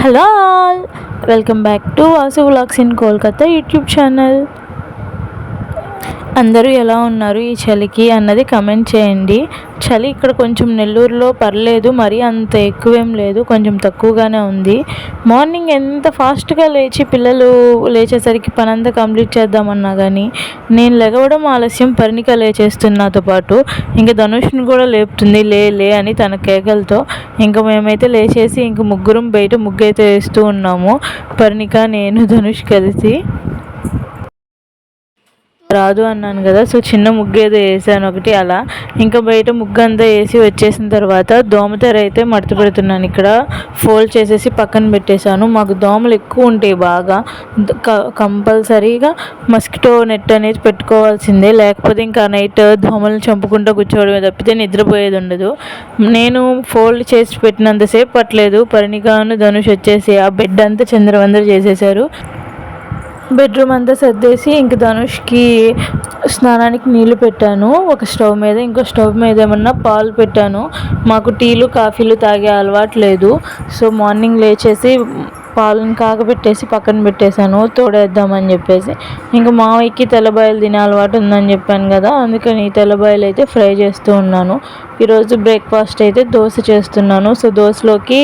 Hello all, welcome back to Vasu Vlogs in Kolkata YouTube channel. అందరూ ఎలా ఉన్నారు ఈ చలికి అన్నది కమెంట్ చేయండి చలి ఇక్కడ కొంచెం నెల్లూరులో పర్లేదు మరీ అంత ఎక్కువేం లేదు కొంచెం తక్కువగానే ఉంది మార్నింగ్ ఎంత ఫాస్ట్గా లేచి పిల్లలు లేచేసరికి పని అంతా కంప్లీట్ చేద్దామన్నా కానీ నేను లెగవడం ఆలస్యం పరిణిక లేచేస్తున్నాతో నాతో పాటు ఇంకా ధనుష్ని కూడా లేపుతుంది లే లే అని తన కేకలతో ఇంకా మేమైతే లేచేసి ఇంక ముగ్గురం బయట ముగ్గు అయితే వేస్తూ ఉన్నాము పరిణిక నేను ధనుష్ కలిసి రాదు అన్నాను కదా సో చిన్న ముగ్గేదో వేసాను ఒకటి అలా ఇంకా బయట ముగ్గు అంతా వేసి వచ్చేసిన తర్వాత దోమతెర అయితే మడత పెడుతున్నాను ఇక్కడ ఫోల్డ్ చేసేసి పక్కన పెట్టేశాను మాకు దోమలు ఎక్కువ ఉంటాయి బాగా కంపల్సరీగా మస్కిటో నెట్ అనేది పెట్టుకోవాల్సిందే లేకపోతే ఇంకా నైట్ దోమలను చంపుకుంటూ కూర్చోవడమే తప్పితే నిద్రపోయేది ఉండదు నేను ఫోల్డ్ చేసి పెట్టినంతసేపు పట్టలేదు పరిణికాను ధనుష్ వచ్చేసి ఆ బెడ్ అంతా చంద్రవందర చేసేసారు బెడ్రూమ్ అంతా సర్దేసి ఇంక ధనుష్కి స్నానానికి నీళ్లు పెట్టాను ఒక స్టవ్ మీద ఇంకో స్టవ్ మీద ఏమన్నా పాలు పెట్టాను మాకు టీలు కాఫీలు తాగే అలవాటు లేదు సో మార్నింగ్ లేచేసి పాలను కాగబెట్టేసి పక్కన పెట్టేశాను తోడేద్దామని చెప్పేసి ఇంకా మావయ్యకి తెల్లబాయలు తినే అలవాటు ఉందని చెప్పాను కదా అందుకని తెల్లబాయలు అయితే ఫ్రై చేస్తూ ఉన్నాను ఈరోజు బ్రేక్ఫాస్ట్ అయితే దోశ చేస్తున్నాను సో దోశలోకి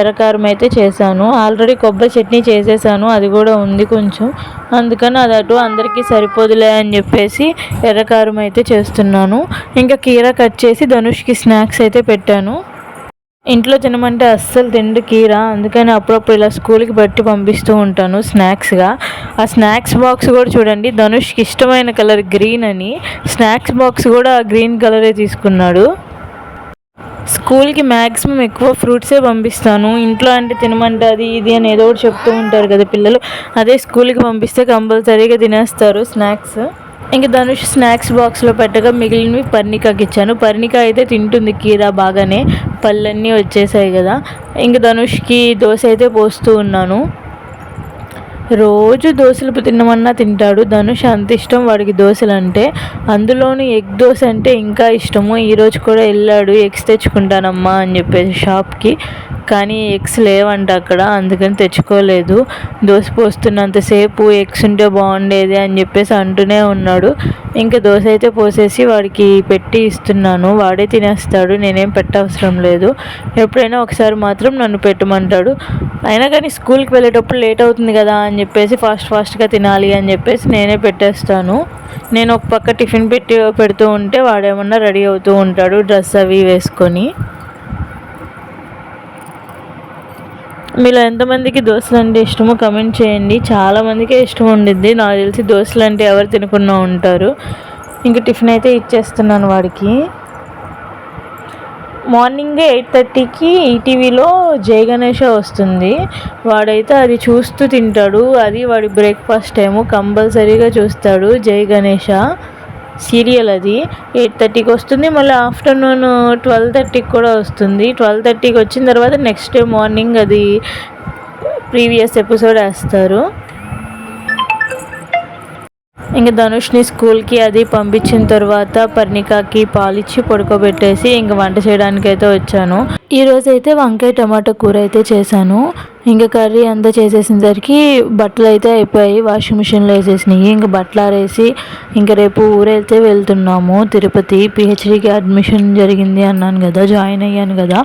ఎర్రకారం అయితే చేశాను ఆల్రెడీ కొబ్బరి చట్నీ చేసేసాను అది కూడా ఉంది కొంచెం అందుకని అది అటు అందరికీ సరిపోదులే అని చెప్పేసి ఎర్రకారం అయితే చేస్తున్నాను ఇంకా కీర కట్ చేసి ధనుష్కి స్నాక్స్ అయితే పెట్టాను ఇంట్లో తినమంటే అస్సలు తిండి కీరా అందుకని అప్పుడప్పుడు ఇలా స్కూల్కి బట్టి పంపిస్తూ ఉంటాను స్నాక్స్గా ఆ స్నాక్స్ బాక్స్ కూడా చూడండి ధనుష్కి ఇష్టమైన కలర్ గ్రీన్ అని స్నాక్స్ బాక్స్ కూడా ఆ గ్రీన్ కలరే తీసుకున్నాడు స్కూల్కి మ్యాక్సిమం ఎక్కువ ఫ్రూట్సే పంపిస్తాను ఇంట్లో అంటే తినమంటే అది ఇది అని ఏదో ఒకటి చెప్తూ ఉంటారు కదా పిల్లలు అదే స్కూల్కి పంపిస్తే కంపల్సరీగా తినేస్తారు స్నాక్స్ ఇంకా ధనుష్ స్నాక్స్ బాక్స్లో పెట్టగా మిగిలినవి పర్ణికాకి ఇచ్చాను పర్ణిక అయితే తింటుంది కీరా బాగానే పళ్ళన్నీ వచ్చేసాయి కదా ఇంక ధనుష్కి దోశ అయితే పోస్తూ ఉన్నాను రోజు దోశలు తినమన్నా తింటాడు ధనుష్ అంత ఇష్టం వాడికి దోశలు అంటే అందులోనూ ఎగ్ దోశ అంటే ఇంకా ఇష్టము ఈరోజు కూడా వెళ్ళాడు ఎగ్స్ తెచ్చుకుంటానమ్మా అని చెప్పేసి షాప్కి కానీ ఎగ్స్ లేవంట అక్కడ అందుకని తెచ్చుకోలేదు దోశ పోస్తున్నంతసేపు ఎగ్స్ ఉంటే బాగుండేది అని చెప్పేసి అంటూనే ఉన్నాడు ఇంకా దోశ అయితే పోసేసి వాడికి పెట్టి ఇస్తున్నాను వాడే తినేస్తాడు నేనేం పెట్టవసరం లేదు ఎప్పుడైనా ఒకసారి మాత్రం నన్ను పెట్టమంటాడు అయినా కానీ స్కూల్కి వెళ్ళేటప్పుడు లేట్ అవుతుంది కదా అని అని చెప్పేసి ఫాస్ట్ ఫాస్ట్గా తినాలి అని చెప్పేసి నేనే పెట్టేస్తాను నేను ఒక పక్క టిఫిన్ పెట్టి పెడుతూ ఉంటే వాడేమన్నా రెడీ అవుతూ ఉంటాడు డ్రెస్ అవి వేసుకొని మీలో ఎంతమందికి దోశలు అంటే ఇష్టమో కమెంట్ చేయండి చాలామందికే ఇష్టం ఉండిద్ది నాకు తెలిసి దోశలు అంటే ఎవరు తినకుండా ఉంటారు ఇంకా టిఫిన్ అయితే ఇచ్చేస్తున్నాను వాడికి మార్నింగ్ ఎయిట్ థర్టీకి ఈటీవీలో జై గణేష వస్తుంది వాడైతే అది చూస్తూ తింటాడు అది వాడి బ్రేక్ఫాస్ట్ టైము కంపల్సరీగా చూస్తాడు జై గణేష సీరియల్ అది ఎయిట్ థర్టీకి వస్తుంది మళ్ళీ ఆఫ్టర్నూన్ ట్వెల్వ్ థర్టీకి కూడా వస్తుంది ట్వెల్వ్ థర్టీకి వచ్చిన తర్వాత నెక్స్ట్ డే మార్నింగ్ అది ప్రీవియస్ ఎపిసోడ్ వేస్తారు ఇంకా ధనుష్ని స్కూల్కి అది పంపించిన తర్వాత పర్ణికాకి పాలిచ్చి పడుకోబెట్టేసి ఇంక వంట చేయడానికైతే వచ్చాను ఈరోజు అయితే వంకాయ టమాటా కూర అయితే చేశాను ఇంకా కర్రీ అంతా చేసేసినసరికి బట్టలు అయితే అయిపోయాయి వాషింగ్ మిషన్లో వేసేసినాయి ఇంకా బట్టలు ఆరేసి ఇంకా రేపు ఊరైతే వెళ్తున్నాము తిరుపతి పిహెచ్డికి అడ్మిషన్ జరిగింది అన్నాను కదా జాయిన్ అయ్యాను కదా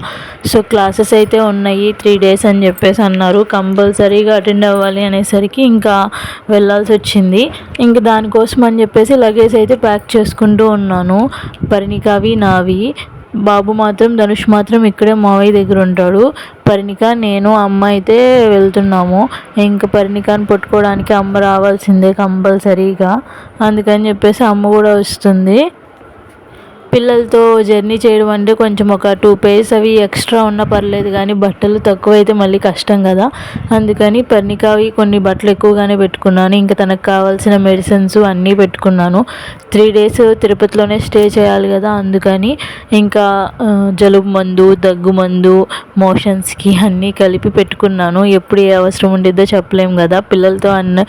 సో క్లాసెస్ అయితే ఉన్నాయి త్రీ డేస్ అని చెప్పేసి అన్నారు కంపల్సరీగా అటెండ్ అవ్వాలి అనేసరికి ఇంకా వెళ్ళాల్సి వచ్చింది ఇంకా దానికోసం అని చెప్పేసి లగేజ్ అయితే ప్యాక్ చేసుకుంటూ ఉన్నాను పరిణికావి నావి బాబు మాత్రం ధనుష్ మాత్రం ఇక్కడే మావయ్య దగ్గర ఉంటాడు పరిణిక నేను అమ్మ అయితే వెళ్తున్నాము ఇంకా పరిణికాని పట్టుకోవడానికి అమ్మ రావాల్సిందే కంపల్సరీగా అందుకని చెప్పేసి అమ్మ కూడా వస్తుంది పిల్లలతో జర్నీ చేయడం అంటే కొంచెం ఒక టూ పేర్స్ అవి ఎక్స్ట్రా ఉన్నా పర్లేదు కానీ బట్టలు తక్కువ అయితే మళ్ళీ కష్టం కదా అందుకని పర్ణికావి కొన్ని బట్టలు ఎక్కువగానే పెట్టుకున్నాను ఇంకా తనకు కావాల్సిన మెడిసిన్స్ అన్నీ పెట్టుకున్నాను త్రీ డేస్ తిరుపతిలోనే స్టే చేయాలి కదా అందుకని ఇంకా జలుబు మందు దగ్గు మందు మోషన్స్కి అన్నీ కలిపి పెట్టుకున్నాను ఎప్పుడు ఏ అవసరం ఉండేదో చెప్పలేము కదా పిల్లలతో అన్న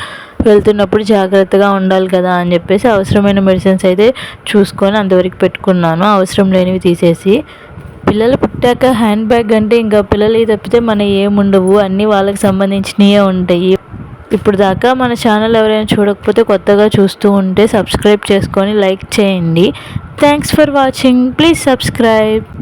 వెళ్తున్నప్పుడు జాగ్రత్తగా ఉండాలి కదా అని చెప్పేసి అవసరమైన మెడిసిన్స్ అయితే చూసుకొని అంతవరకు పెట్టుకున్నాను అవసరం లేనివి తీసేసి పిల్లలు పుట్టాక హ్యాండ్ బ్యాగ్ అంటే ఇంకా పిల్లలు తప్పితే మన ఏముండవు అన్నీ వాళ్ళకి సంబంధించినవి ఉంటాయి ఇప్పుడు దాకా మన ఛానల్ ఎవరైనా చూడకపోతే కొత్తగా చూస్తూ ఉంటే సబ్స్క్రైబ్ చేసుకొని లైక్ చేయండి thanks for watching please subscribe